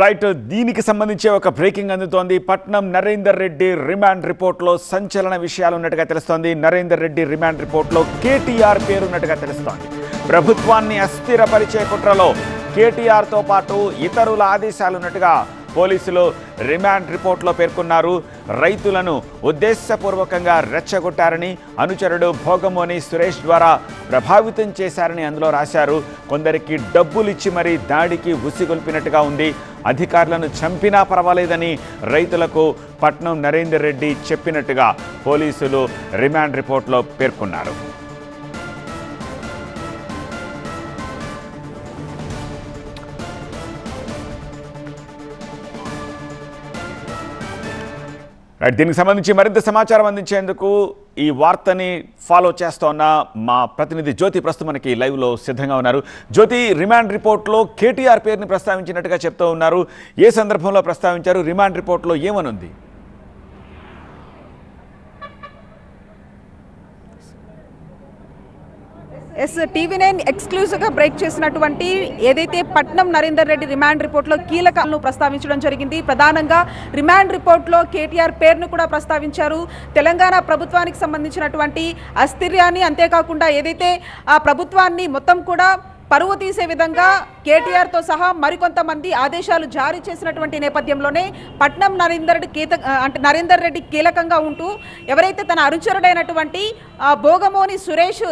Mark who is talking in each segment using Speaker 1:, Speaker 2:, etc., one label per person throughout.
Speaker 1: Right దీనికి సంబంధించి ఒక బ్రేకింగ్ అందుతోంది. పట్నం నరేందర్ రెడ్డి రిమాండ్ రిపోర్ట్లో సంచలన విషయాలు ఉన్నట్టుగా తెలుస్తోంది. నరేందర్ రెడ్డి రిమాండ్ రిపోర్ట్లో కేటీఆర్ పేరు ఉన్నట్టుగా తెలుస్తోంది. ప్రభుత్వాన్ని అస్థిరపరిచే కుట్రలో కేటీఆర్తో పాటు ఇతరుల ఆదేశాలు ఉన్నట్టుగా పోలీసులు రిమాండ్ రిపోర్ట్లో పేర్కొన్నారు. రైతులను ఉద్దేశపూర్వకంగా రెచ్చగొట్టారని అనుచరుడు భోగమోని సురేష్ ద్వారా ప్రభావితం చేశారని అందులో రాశారు. కొందరికి డబ్బులిచ్చి మరీ దాడికి ఉసిగొల్పినట్టుగా ఉంది. అధికారులను చంపినా పర్వాలేదని రైతులకు పట్నం నరేందర్ రెడ్డి చెప్పినట్టుగా పోలీసులు రిమాండ్ రిపోర్ట్లో పేర్కొన్నారు. రైట్ దీనికి సంబంధించి మరింత సమాచారం అందించేందుకు ఈ వార్తని ఫాలో చేస్తోన్న మా ప్రతినిధి జ్యోతి ప్రస్తుతం మనకి లైవ్లో సిద్ధంగా ఉన్నారు. జ్యోతి రిమాండ్ రిపోర్ట్లో కేటీఆర్ పేరుని ప్రస్తావించినట్టుగా చెప్తూ ఉన్నారు. ఏ సందర్భంలో ప్రస్తావించారు? రిమాండ్ రిపోర్ట్లో ఏమనుంది?
Speaker 2: ఎస్ టీవీ నైన్ ఎక్స్క్లూజివ్గా బ్రేక్ చేసినటువంటి ఏదైతే పట్నం నరేందర్ రెడ్డి రిమాండ్ రిపోర్ట్లో కీలకాలను ప్రస్తావించడం జరిగింది. ప్రధానంగా రిమాండ్ రిపోర్ట్లో కేటీఆర్ పేరును కూడా ప్రస్తావించారు. తెలంగాణ ప్రభుత్వానికి సంబంధించినటువంటి అస్థిర్యాన్ని అంతేకాకుండా ఏదైతే ఆ ప్రభుత్వాన్ని మొత్తం కూడా పరువు తీసే విధంగా కేటీఆర్తో సహా మరికొంతమంది ఆదేశాలు జారీ చేసినటువంటి నేపథ్యంలోనే పట్నం నరేందర్ రెడ్డి కీత అంటే నరేందర్ రెడ్డి కీలకంగా ఉంటూ ఎవరైతే తన అనుచరుడైనటువంటి భోగమోని సురేష్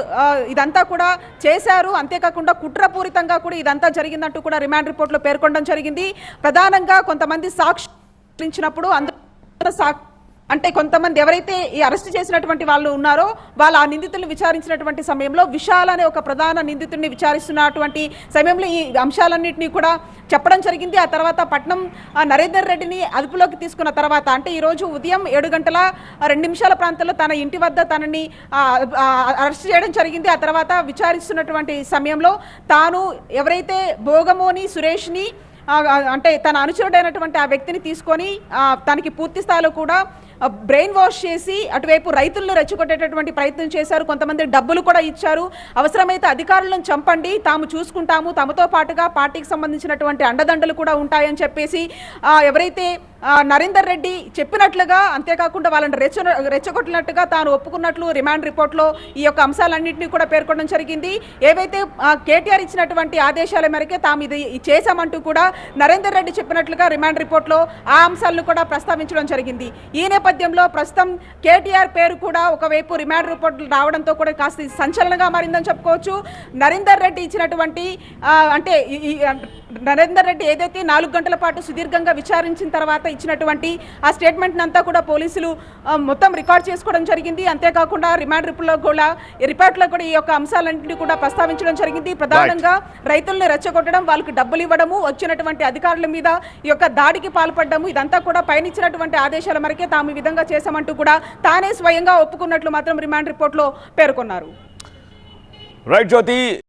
Speaker 2: ఇదంతా కూడా చేశారు. అంతేకాకుండా కుట్రపూరితంగా కూడా ఇదంతా జరిగిందంటూ కూడా రిమాండ్ రిపోర్ట్లో పేర్కొనడం జరిగింది. ప్రధానంగా కొంతమంది సాక్షించినప్పుడు అందరూ సాక్షి అంటే కొంతమంది ఎవరైతే ఈ అరెస్ట్ చేసినటువంటి వాళ్ళు ఉన్నారో వాళ్ళు ఆ నిందితుల్ని విచారించినటువంటి సమయంలో విశాల్ అనే ఒక ప్రధాన నిందితుడిని విచారిస్తున్నటువంటి సమయంలో ఈ అంశాలన్నింటినీ కూడా చెప్పడం జరిగింది. ఆ తర్వాత పట్నం నరేందర్ రెడ్డిని అదుపులోకి తీసుకున్న తర్వాత అంటే ఈరోజు ఉదయం ఏడు గంటల రెండు నిమిషాల ప్రాంతంలో తన ఇంటి వద్ద తనని అరెస్ట్ చేయడం జరిగింది. ఆ తర్వాత విచారిస్తున్నటువంటి సమయంలో తాను ఎవరైతే భోగమోని సురేష్ని అంటే తన అనుచరుడైనటువంటి ఆ వ్యక్తిని తీసుకొని తనకి పూర్తి స్థాయిలో కూడా బ్రెయిన్ వాష్ చేసి అటువైపు రైతులను రెచ్చగొట్టేటటువంటి ప్రయత్నం చేశారు. కొంతమంది డబ్బులు కూడా ఇచ్చారు. అవసరమైతే అధికారులను చంపండి. తాము చూసుకుంటాము. తమతో పాటుగా పార్టీకి సంబంధించినటువంటి అండదండలు కూడా ఉంటాయని చెప్పేసి ఎవరైతే నరేందర్ రెడ్డి చెప్పినట్లుగా అంతేకాకుండా వాళ్ళని రెచ్చ రెచ్చగొట్టినట్టుగా తాను ఒప్పుకున్నట్లు రిమాండ్ రిపోర్ట్లో ఈ యొక్క అంశాలన్నింటినీ కూడా పేర్కొనడం జరిగింది. ఏవైతే కేటీఆర్ ఇచ్చినటువంటి ఆదేశాల మేరకే తాము ఇది చేశామంటూ కూడా నరేందర్ రెడ్డి చెప్పినట్లుగా రిమాండ్ రిపోర్ట్లో ఆ అంశాలను కూడా ప్రస్తావించడం జరిగింది. ఈ నేపథ్యంలో ప్రస్తుతం కేటీఆర్ పేరు కూడా ఒకవైపు రిమాండ్ రిపోర్ట్ రావడంతో కూడా కాస్త సంచలనంగా మారిందని చెప్పుకోవచ్చు. నరేందర్ రెడ్డి ఇచ్చినటువంటి అంటే ఈ నరేందర్ రెడ్డి ఏదైతే నాలుగు గంటల పాటు సుదీర్ఘంగా విచారించిన తర్వాత ఇచ్చినటువంటి ఆ స్టేట్మెంట్ అంతా కూడా పోలీసులు మొత్తం రికార్డ్ చేసుకోవడం జరిగింది. అంతేకాకుండా రిమాండ్ రిపోర్ట్లో కూడా రిపోర్ట్లో కూడా ఈ యొక్క అంశాలన్నింటినీ కూడా ప్రస్తావించడం జరిగింది. ప్రధానంగా రైతుల్ని రెచ్చగొట్టడం వాళ్ళకి డబ్బులు ఇవ్వడము వచ్చినటువంటి అధికారుల మీద ఈ యొక్క దాడికి పాల్పడము ఇదంతా కూడా పయనిచ్చినటువంటి ఆదేశాల మేరకే తాము ఈ విధంగా చేశామంటూ కూడా తానే స్వయంగా ఒప్పుకున్నట్లు మాత్రం రిమాండ్ రిపోర్ట్లో పేర్కొన్నారు.
Speaker 1: రైట్ జ్యోతి